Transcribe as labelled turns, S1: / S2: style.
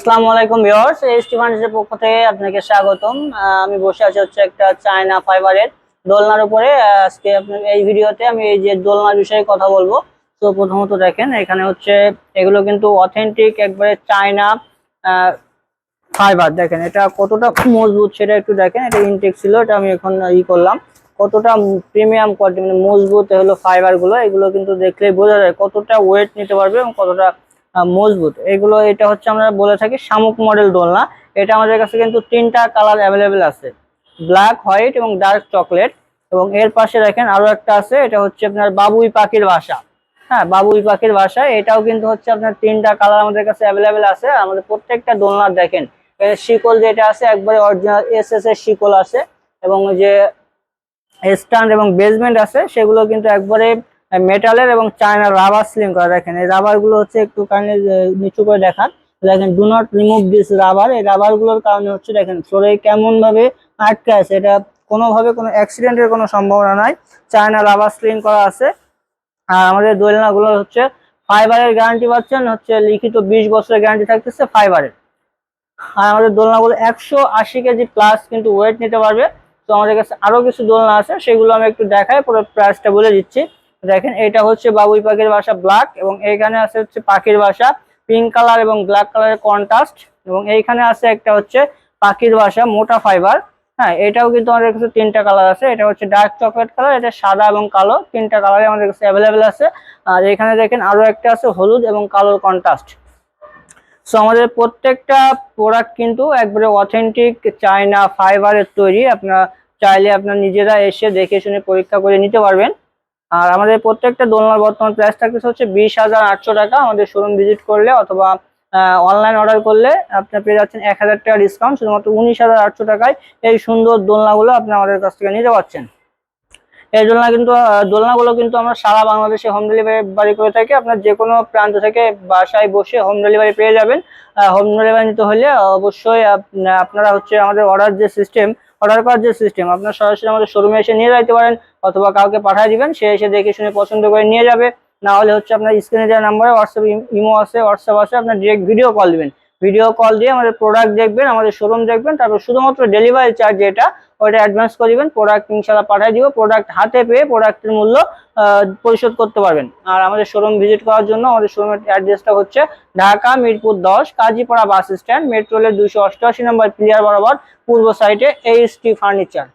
S1: আসসালামু আলাইকুম ভিউয়ার্স, এই স্টিফান্সের পক্ষ থেকে আপনাকে স্বাগতম। আমি বসে আছি হচ্ছে একটা চায়না ফাইবারের দোলনার উপরে। আজকে আপনার এই ভিডিওতে আমি এই যে দোলনার বিষয়ে কথা বলব। তো প্রথমত দেখেন, এখানে হচ্ছে এগুলো কিন্তু অথেন্টিক একবারে চায়না ফাইবার দেখেন, এটা কতটা মজবুত সেটা একটু দেখেন, এটা ইনটেক ছিল, এটা আমি এখন ই করলাম। কতটা প্রিমিয়াম কোয়ালিটি মানে মজবুত হলো ফাইবারগুলো এগুলো কিন্তু দেখলেই বোঝা যায় কতটা ওয়েট নিতে পারবে এবং কতটা মজবুত। এগুলো, এটা হচ্ছে আমরা বলে থাকি শামুক মডেল দোলনা। এটা আমাদের কাছে কিন্তু তিনটা কালার অ্যাভেলেবেল আছে। ব্ল্যাক হোয়াইট এবং ডার্ক চকলেট এবং এর পাশে দেখেন আরও একটা আছে, এটা হচ্ছে আপনার বাবুই পাখির বাসা। হ্যাঁ বাবুই পাখির বাসা। এটাও কিন্তু হচ্ছে আপনার তিনটা কালার আমাদের কাছে অ্যাভেলেবেল আছে। আমাদের প্রত্যেকটা দোলনা দেখেন শিকল যেটা আছে, একবারে অরিজিনাল এস এস এর শিকল আছে। এবং যে স্ট্যান্ড এবং বেসমেন্ট আছে, সেগুলো কিন্তু একবারে মেটালের এবং চায়না রাবার স্লিম করা দেখেন। এই রাবারগুলো হচ্ছে একটু কাইন্ডলি নিচু করে দেখান। দেখেন do not remove this rubber এই রাবারগুলোর কারণে হচ্ছে দেখেন ফ্লোরে কেমন ভাবে আটকে আছে, এটা কোনোভাবে কোনো অ্যাক্সিডেন্টের কোনো সম্ভাবনা নাই। চায়না রাবার স্লিম করা আছে। আর আমাদের দোলনাগুলো হচ্ছে ফাইবারের গ্যারান্টি পাচ্ছেন, হচ্ছে লিখিত বিশ বছরের গ্যারান্টি থাকতেছে ফাইবারের আর আমাদের দোলনাগুলো একশো আশি কেজি প্লাস কিন্তু ওয়েট নিতে পারবে। তো আমাদের কাছে আরও কিছু দোলনা আছে, সেগুলো আমি একটু দেখাই, পুরো প্রাইসটা বলে দিচ্ছি। দেখেন, এটা হচ্ছে বাবুই পাখির বাসা ব্ল্যাক এবং এইখানে আছে হচ্ছে পাখির বাসা পিঙ্ক কালার এবং ব্ল্যাক কালারের কন্ট্রাস্ট এবং এইখানে আছে একটা হচ্ছে পাখির বাসা মোটা ফাইবার হ্যাঁ এটাও কিন্তু আমাদের কাছে তিনটা কালার আছে। এটা হচ্ছে ডার্ক চকলেট কালার এটা সাদা এবং কালো, তিনটা কালারে আমাদের কাছে অ্যাভেলেবেল আছে। আর এখানে দেখেন আরও একটা আছে হলুদ এবং কালোর কন্ট্রাস্ট সো আমাদের প্রত্যেকটা প্রোডাক্ট কিন্তু একবারে অথেন্টিক চায়না ফাইবারের তৈরি। আপনারা চাইলে আপনার নিজেরা এসে দেখে শুনে পরীক্ষা করে নিতে পারবেন। আর আমাদের প্রত্যেকটা দোলনার বর্তমান প্রাইস থাকতেছে হচ্ছে বিশ হাজার আটশো টাকা। আমাদের শোরুম ভিজিট করলে অথবা অনলাইন অর্ডার করলে আপনার পেয়ে যাচ্ছেন এক হাজার টাকা ডিসকাউন্ট শুধুমাত্র উনিশ হাজার আটশো টাকায় এই সুন্দর দোলনাগুলো আপনি আমাদের কাছ থেকে নিতে পারছেন। এই দোলনা কিন্তু দোলনাগুলো কিন্তু আমরা সারা বাংলাদেশে হোম ডেলিভারি করে থাকি। আপনার যে কোনো প্রান্ত থেকে বাসায় বসে হোম ডেলিভারি পেয়ে যাবেন। হোম ডেলিভারি নিতে হলে অবশ্যই আপনারা হচ্ছে আমাদের অর্ডার যে সিস্টেম অর্ডার করার যে সিস্টেম আপনার সরাসরি আমাদের শোরুমে এসে নিয়ে যাইতে পারেন অথবা কাউকে পাঠিয়ে দিবেন, সে এসে দেখে শুনে পছন্দ করে নিয়ে যাবে। না হলে হচ্ছে আপনার স্ক্রিনে দেওয়া নাম্বারে হোয়াটসঅ্যাপ ইমো আছে হোয়াটসঅ্যাপ আছে, আপনার ডিরেক্ট ভিডিও কল দিবেন। ভিডিও কল দিয়ে আমাদের প্রোডাক্ট দেখবেন, আমাদের শোরুম দেখবেন, তারপর শুধুমাত্র ডেলিভারি চার্জ যেটা ওটা অ্যাডভান্স করে দিবেন প্রোডাক্ট ইনশাল্লাহ পাঠিয়ে দিব প্রোডাক্ট হাতে পেয়ে প্রোডাক্টের মূল্য পরিশোধ করতে পারবেন। আর আমাদের শোরুম ভিজিট করার জন্য আমাদের শোরুমের অ্যাড্রেসটা হচ্ছে ঢাকা মিরপুর দশ, কাজীপাড়া বাস স্ট্যান্ড মেট্রো রেলের দুইশো অষ্টআশি নম্বর প্লেয়ার বরাবর, পূর্ব সাইডে এইচ টি ফার্নিচার